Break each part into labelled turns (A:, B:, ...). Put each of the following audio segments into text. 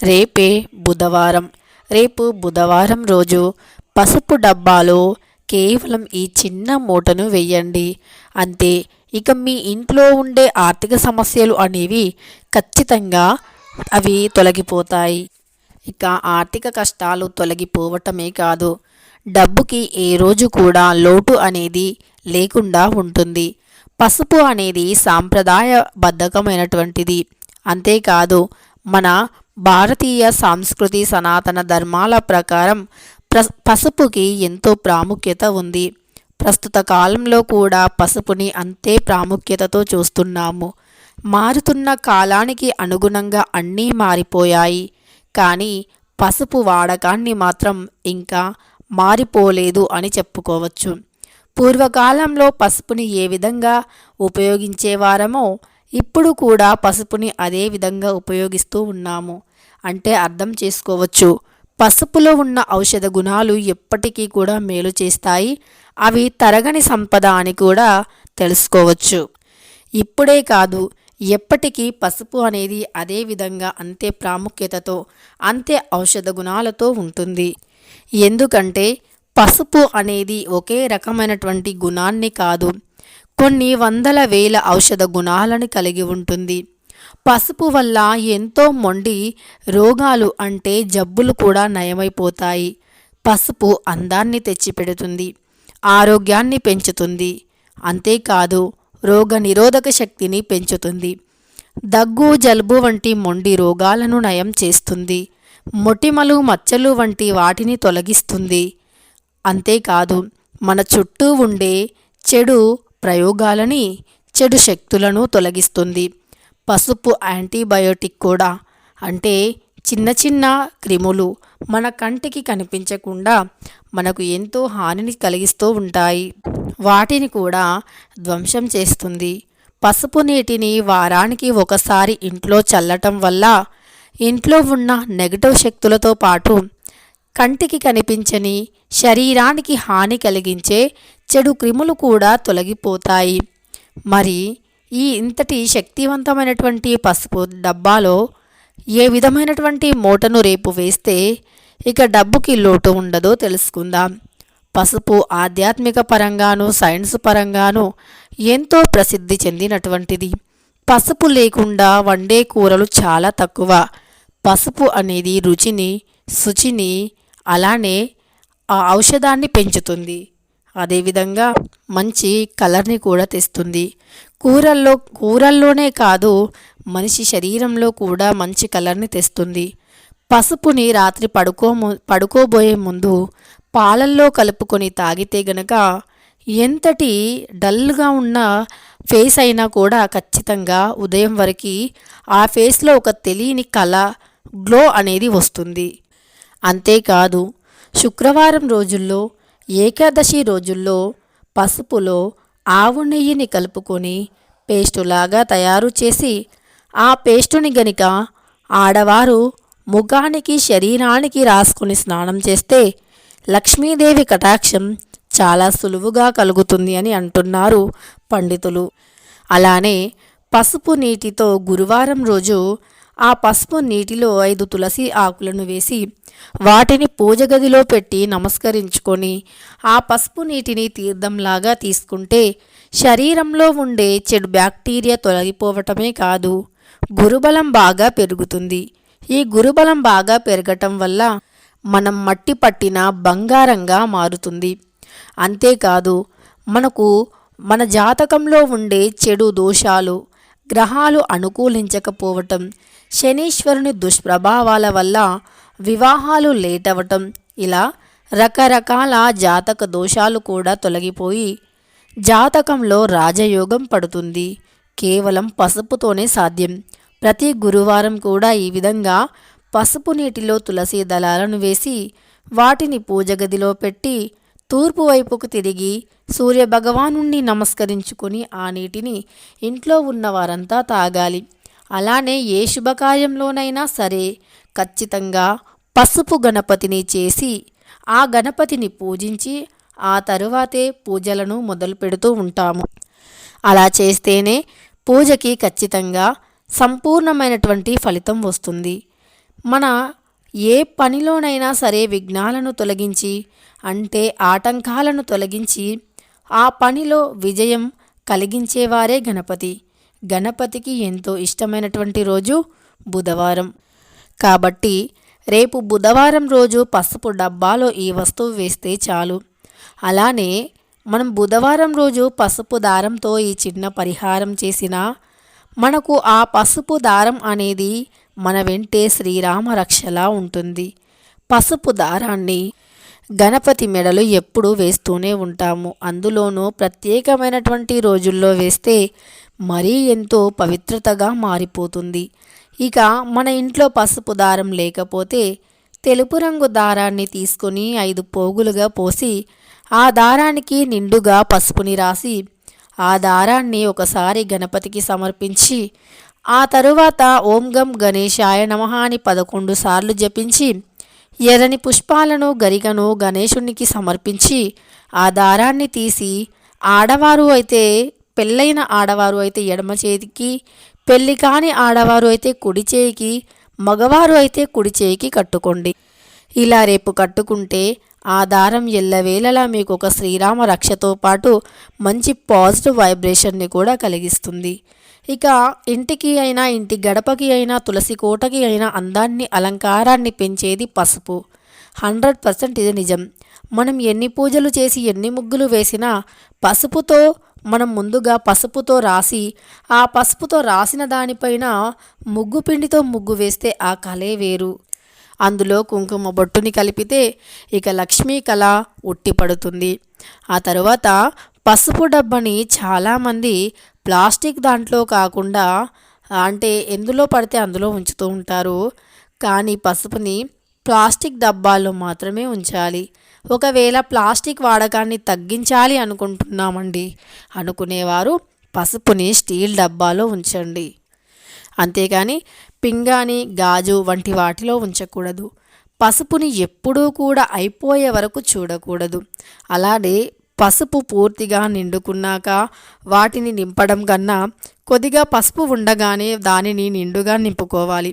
A: రేపే బుధవారం. రేపు బుధవారం రోజు పసుపు డబ్బాలో కేవలం ఈ చిన్న మూటను వెయ్యండి అంతే. ఇక మీ ఇంట్లో ఉండే ఆర్థిక సమస్యలు అనేవి ఖచ్చితంగా అవి తొలగిపోతాయి. ఇక ఆర్థిక కష్టాలు తొలగిపోవటమే కాదు డబ్బుకి ఏ రోజు కూడా లోటు అనేది లేకుండా ఉంటుంది. పసుపు అనేది సాంప్రదాయబద్ధకమైనటువంటిది. అంతేకాదు మన భారతీయ సాంస్కృతి సనాతన ధర్మాల ప్రకారం ప్ర పసుపుకి ఎంతో ప్రాముఖ్యత ఉంది. ప్రస్తుత కాలంలో కూడా పసుపుని అంతే ప్రాముఖ్యతతో చూస్తున్నాము. మారుతున్న కాలానికి అనుగుణంగా అన్నీ మారిపోయాయి. కానీ పసుపు వాడకాన్ని మాత్రం ఇంకా మారిపోలేదు అని చెప్పుకోవచ్చు. పూర్వకాలంలో పసుపుని ఏ విధంగా ఉపయోగించేవారమో ఇప్పుడు కూడా పసుపుని అదే విధంగా ఉపయోగిస్తూ ఉన్నాము. అంటే అర్థం చేసుకోవచ్చు. పసుపులో ఉన్న ఔషధ గుణాలు ఎప్పటికీ కూడా మేలు చేస్తాయి. అవి తరగని సంపద అని కూడా తెలుసుకోవచ్చు. ఇప్పుడే కాదు ఎప్పటికీ పసుపు అనేది అదే విధంగా అంతే ప్రాముఖ్యతతో అంతే ఔషధ గుణాలతో ఉంటుంది. ఎందుకంటే పసుపు అనేది ఒకే రకమైనటువంటి గుణాన్ని కాదు కొన్ని వందల వేల ఔషధ గుణాలను కలిగి ఉంటుంది. పసుపు వల్ల ఎంతో మొండి రోగాలు అంటే జబ్బులు కూడా నయమైపోతాయి. పసుపు అందాన్ని తెచ్చిపెడుతుంది ఆరోగ్యాన్ని పెంచుతుంది అంతేకాదు రోగ నిరోధక శక్తిని పెంచుతుంది. దగ్గు జలుబు వంటి మొండి రోగాలను నయం చేస్తుంది మొటిమలు మచ్చలు వంటి వాటిని తొలగిస్తుంది. అంతేకాదు మన చుట్టూ ఉండే చెడు ప్రయోగాలని చెడు శక్తులను తొలగిస్తుంది. పసుపు యాంటీబయోటిక్ కూడా. అంటే చిన్న చిన్న క్రిములు మన కంటికి కనిపించకుండా మనకు ఎంతో హానిని కలిగిస్తూ ఉంటాయి. వాటిని కూడా ధ్వంసం చేస్తుంది. పసుపు నీటిని వారానికి ఒకసారి ఇంట్లో చల్లటం వల్ల ఇంట్లో ఉన్న నెగటివ్ శక్తులతో పాటు కంటికి కనిపించని శరీరానికి హాని కలిగించే చెడు క్రిములు కూడా తొలగిపోతాయి. మరి ఈ ఇంతటి శక్తివంతమైనటువంటి పసుపు డబ్బాలో ఏ విధమైనటువంటి మూటను రేపు వేస్తే ఇక డబ్బుకి లోటు ఉండదో తెలుసుకుందాం. పసుపు ఆధ్యాత్మిక పరంగాను సైన్స్ పరంగాను ఎంతో ప్రసిద్ధి చెందినటువంటిది. పసుపు లేకుండా వండే కూరలు చాలా తక్కువ. పసుపు అనేది రుచిని శుచిని అలానే ఆ ఔషధాన్ని పెంచుతుంది. అదేవిధంగా మంచి కలర్ని కూడా తెస్తుంది. కూరల్లో కూరల్లోనే కాదు మనిషి శరీరంలో కూడా మంచి కలర్ని తెస్తుంది. పసుపుని రాత్రి పడుకో పడుకోబోయే ముందు పాలల్లో కలుపుకొని తాగితే గనక ఎంతటి డల్గా ఉన్న ఫేస్ అయినా కూడా ఖచ్చితంగా ఉదయం వరకు ఆ ఫేస్లో ఒక తెలియని కళ గ్లో అనేది వస్తుంది. అంతేకాదు శుక్రవారం రోజుల్లో ఏకాదశి రోజుల్లో పసుపులో ఆవు నెయ్యిని కలుపుకొని పేస్టులాగా తయారు చేసి ఆ పేస్టుని గనిక ఆడవారు ముఖానికి శరీరానికి రాసుకుని స్నానం చేస్తే లక్ష్మీదేవి కటాక్షం చాలా సులువుగా కలుగుతుంది అని అంటున్నారు పండితులు. అలానే పసుపు నీటితో గురువారం రోజు ఆ పసుపు నీటిలో ఐదు తులసి ఆకులను వేసి వాటిని పూజ గదిలో పెట్టి నమస్కరించుకొని ఆ పసుపు నీటిని తీర్థంలాగా తీసుకుంటే శరీరంలో ఉండే చెడు బ్యాక్టీరియా తొలగిపోవటమే కాదు గురుబలం బాగా పెరుగుతుంది. ఈ గురుబలం బాగా పెరగటం వల్ల మనం మట్టి పట్టిన బంగారంగా మారుతుంది. అంతేకాదు మనకు మన జాతకంలో ఉండే చెడు దోషాలు గ్రహాలు అనుకూలించకపోవటం శనీశ్వరుని దుష్ప్రభావాల వల్ల వివాహాలు లేట్ అవ్వటం ఇలా రకరకాల జాతక దోషాలు కూడా తొలగిపోయి జాతకంలో రాజయోగం పడుతుంది. కేవలం పసుపుతోనే సాధ్యం. ప్రతి గురువారం కూడా ఈ విధంగా పసుపు నీటిలో తులసి దళాలను వేసి వాటిని పూజ గదిలో పెట్టి తూర్పు వైపుకు తిరిగి సూర్యభగవాను నమస్కరించుకొని ఆ నీటిని ఇంట్లో ఉన్న వారంతా తాగాలి. అలానే ఏ శుభకార్యంలోనైనా సరే ఖచ్చితంగా పసుపు గణపతిని చేసి ఆ గణపతిని పూజించి ఆ తరువాతే పూజలను మొదలు పెడుతూ ఉంటాము. అలా చేస్తేనే పూజకి ఖచ్చితంగా సంపూర్ణమైనటువంటి ఫలితం వస్తుంది. మన ఏ పనిలోనైనా సరే విఘ్నాలను తొలగించి అంటే ఆటంకాలను తొలగించి ఆ పనిలో విజయం కలిగించేవారే గణపతి. గణపతికి ఎంతో ఇష్టమైనటువంటి రోజు బుధవారం. కాబట్టి రేపు బుధవారం రోజు పసుపు డబ్బాలో ఈ వస్తువు వేస్తే చాలు. అలానే మనం బుధవారం రోజు పసుపు దారంతో ఈ చిన్న పరిహారం చేసినా మనకు ఆ పసుపు దారం అనేది మన వెంటే శ్రీరామ రక్షలా ఉంటుంది. పసుపు దారాన్ని గణపతి మెడలు ఎప్పుడూ వేస్తూనే ఉంటాము. అందులోనూ ప్రత్యేకమైనటువంటి రోజుల్లో వేస్తే మరీ ఎంతో పవిత్రతగా మారిపోతుంది. ఇక మన ఇంట్లో పసుపు దారం లేకపోతే తెలుపు రంగు దారాన్ని తీసుకొని ఐదు పోగులుగా పోసి ఆ దారానికి నిండుగా పసుపుని రాసి ఆ దారాన్ని ఒకసారి గణపతికి సమర్పించి ఆ తరువాత ఓం గం గణేశాయ నమః అని పదకొండు సార్లు జపించి ఎర్రని పుష్పాలను గరిగను గణేశునికి సమర్పించి ఆ దారాన్ని తీసి ఆడవారు అయితే పెళ్ళైన ఆడవారు అయితే ఎడమ చేతికి పెళ్ళి కాని ఆడవారు అయితే కుడి చేయికి మగవారు అయితే కుడి చేయికి కట్టుకోండి. ఇలా రేపు కట్టుకుంటే ఆ దారం ఎల్లవేళలా మీకు ఒక శ్రీరామ రక్షతో పాటు మంచి పాజిటివ్ వైబ్రేషన్ని కూడా కలిగిస్తుంది. ఇక ఇంటికి అయినా ఇంటి గడపకి అయినా తులసి కోటకి అయినా అందాన్ని అలంకారాన్ని పెంచేది పసుపు. హండ్రెడ్ పర్సెంట్ ఇది నిజం. మనం ఎన్ని పూజలు చేసి ఎన్ని ముగ్గులు వేసినా పసుపుతో మనం ముందుగా పసుపుతో రాసి ఆ పసుపుతో రాసిన దానిపైన ముగ్గు పిండితో ముగ్గు వేస్తే ఆ కలే వేరు. అందులో కుంకుమ బొట్టుని కలిపితే ఇక లక్ష్మీ కళ ఉట్టిపడుతుంది. ఆ తరువాత పసుపు డబ్బని చాలామంది ప్లాస్టిక్ దాంట్లో కాకుండా అంటే ఎందులో పడితే అందులో ఉంచుతూ ఉంటారు. కానీ పసుపుని ప్లాస్టిక్ డబ్బాల్లో మాత్రమే ఉంచాలి. ఒకవేళ ప్లాస్టిక్ వాడకాన్ని తగ్గించాలి అనుకుంటున్నామండి అనుకునేవారు పసుపుని స్టీల్ డబ్బాలో ఉంచండి. అంతేకాని పింగాని గాజు వంటి వాటిలో ఉంచకూడదు. పసుపుని ఎప్పుడూ కూడా అయిపోయే వరకు చూడకూడదు. అలానే పసుపు పూర్తిగా నిండుకున్నాక వాటిని నింపడం కన్నా కొద్దిగా పసుపు ఉండగానే దానిని నిండుగా నింపుకోవాలి.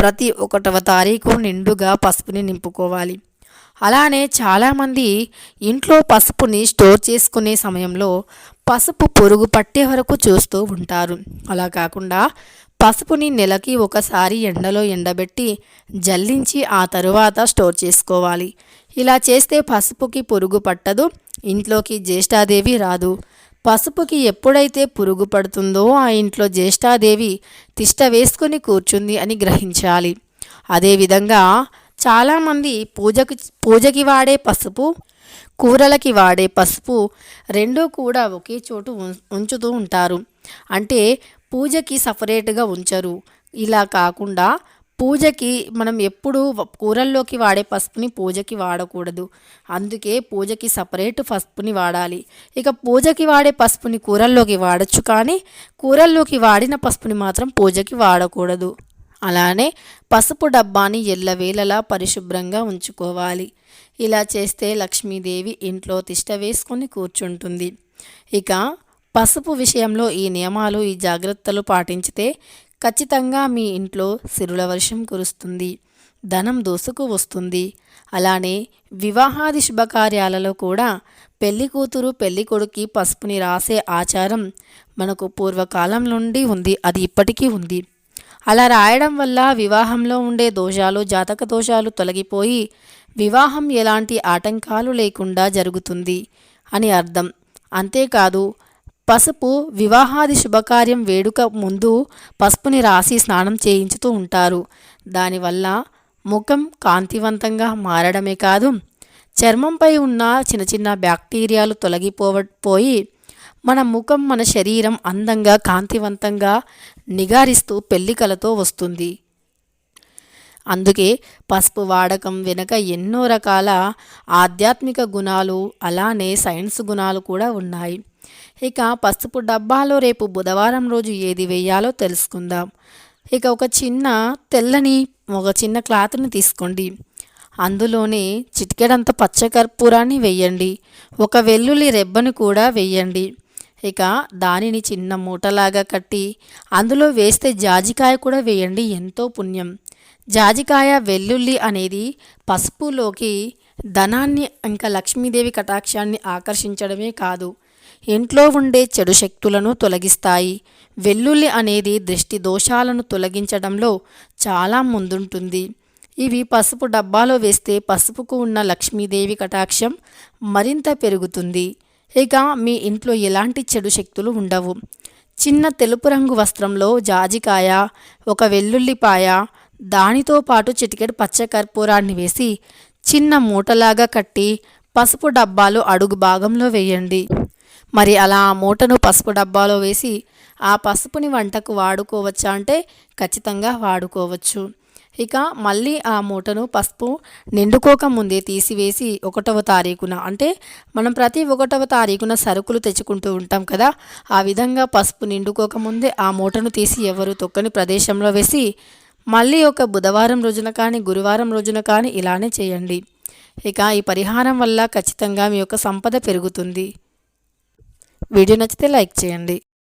A: ప్రతి ఒకటవ తారీఖు నిండుగా పసుపుని నింపుకోవాలి. అలానే చాలామంది ఇంట్లో పసుపుని స్టోర్ చేసుకునే సమయంలో పసుపు పురుగు పట్టే వరకు చూస్తూ ఉంటారు. అలా కాకుండా పసుపుని నెలకి ఒకసారి ఎండలో ఎండబెట్టి జల్లించి ఆ తరువాత స్టోర్ చేసుకోవాలి. ఇలా చేస్తే పసుపుకి పురుగు పట్టదు ఇంట్లోకి జ్యేష్ఠాదేవి రాదు. పసుపుకి ఎప్పుడైతే పురుగు పడుతుందో ఆ ఇంట్లో జ్యేష్ఠాదేవి తిష్ట వేసుకొని కూర్చుంది అని గ్రహించాలి. అదేవిధంగా చాలామంది పూజకి పూజకి వాడే పసుపు కూరలకి వాడే పసుపు రెండూ కూడా ఒకే చోటు ఉం- ఉంచుతూ ఉంటారు. అంటే పూజకి సపరేట్గా ఉంచరు. ఇలా కాకుండా పూజకి మనం ఎప్పుడు కూరల్లోకి వాడే పసుపుని పూజకి వాడకూడదు. అందుకే పూజకి సపరేట్ పసుపుని వాడాలి. ఇక పూజకి వాడే పసుపుని కూరల్లోకి వాడచ్చు కానీ కూరల్లోకి వాడిన పసుపుని మాత్రం పూజకి వాడకూడదు. అలానే పసుపు డబ్బాని ఎల్లవేళలా పరిశుభ్రంగా ఉంచుకోవాలి. ఇలా చేస్తే లక్ష్మీదేవి ఇంట్లో తిష్ట వేసుకొని కూర్చుంటుంది. ఇక పసుపు విషయంలో ఈ నియమాలు ఈ జాగ్రత్తలు పాటించితే ఖచ్చితంగా మీ ఇంట్లో సిరుల వర్షం కురుస్తుంది ధనం దోసుకు వస్తుంది. అలానే వివాహాది శుభకార్యాలలో కూడా పెళ్ళి కూతురు పెళ్ళి కొడుక్కి పసుపుని రాసే ఆచారం మనకు పూర్వకాలం నుండి ఉంది అది ఇప్పటికీ ఉంది. అలా రాయడం వల్ల వివాహంలో ఉండే దోషాలు జాతక దోషాలు తొలగిపోయి వివాహం ఎలాంటి ఆటంకాలు లేకుండా జరుగుతుంది అని అర్థం. అంతేకాదు పసుపు వివాహాది శుభకార్యం వేడుక ముందు పసుపుని రాసి స్నానం చేయించుతూ ఉంటారు. దానివల్ల ముఖం కాంతివంతంగా మారడమే కాదు చర్మంపై ఉన్న చిన్న చిన్న బ్యాక్టీరియాలు తొలగిపోవ పోయి మన ముఖం మన శరీరం అందంగా కాంతివంతంగా నిగారిస్తూ పెళ్ళికలతో వస్తుంది. అందుకే పసుపు వాడకం వెనుక ఎన్నో రకాల ఆధ్యాత్మిక గుణాలు అలానే సైన్స్ గుణాలు కూడా ఉన్నాయి. ఇక పసుపు డబ్బాలో రేపు బుధవారం రోజు ఏది వేయాలో తెలుసుకుందాం. ఇక ఒక చిన్న తెల్లని ఒక చిన్న క్లాత్ని తీసుకోండి. అందులోనే చిటికెడంత పచ్చకర్పూరాన్ని వేయండి. ఒక వెల్లుల్లి రెబ్బను కూడా వేయండి. ఇక దానిని చిన్న మూటలాగా కట్టి అందులో వేస్తే జాజికాయ కూడా వేయండి. ఎంతో పుణ్యం. జాజికాయ వెల్లుల్లి అనేది పసుపులోకి ధనాన్ని ఇంకా లక్ష్మీదేవి కటాక్షాన్ని ఆకర్షించడమే కాదు ఇంట్లో ఉండే చెడు శక్తులను తొలగిస్తాయి. వెల్లుల్లి అనేది దృష్టి దోషాలను తొలగించడంలో చాలా ముందుంటుంది. ఇవి పసుపు డబ్బాలో వేస్తే పసుపుకు ఉన్న లక్ష్మీదేవి కటాక్షం మరింత పెరుగుతుంది. ఇక మీ ఇంట్లో ఎలాంటి చెడు శక్తులు ఉండవు. చిన్న తెలుపు రంగు వస్త్రంలో జాజికాయ ఒక వెల్లుల్లిపాయ దానితో పాటు చిటికెడు పచ్చకర్పూరాన్ని వేసి చిన్న మూటలాగా కట్టి పసుపు డబ్బాలు అడుగు భాగంలో వేయండి. మరి అలా ఆ మూటను పసుపు డబ్బాలో వేసి ఆ పసుపుని వంటకు వాడుకోవచ్చా అంటే ఖచ్చితంగా వాడుకోవచ్చు. ఇక మళ్ళీ ఆ మూటను పసుపు నిండుకోక ముందే తీసివేసి ఒకటవ తారీఖున అంటే మనం ప్రతి ఒకటవ తారీఖున సరుకులు తెచ్చుకుంటూ ఉంటాం కదా ఆ విధంగా పసుపు నిండుకోక ముందే ఆ మూటను తీసి ఎవరు తొక్కని ప్రదేశంలో వేసి మళ్ళీ ఒక బుధవారం రోజున కానీ గురువారం రోజున కానీ ఇలానే చేయండి. ఇక ఈ పరిహారం వల్ల ఖచ్చితంగా మీ యొక్క సంపద పెరుగుతుంది. వీడియో నచ్చితే లైక్ చేయండి.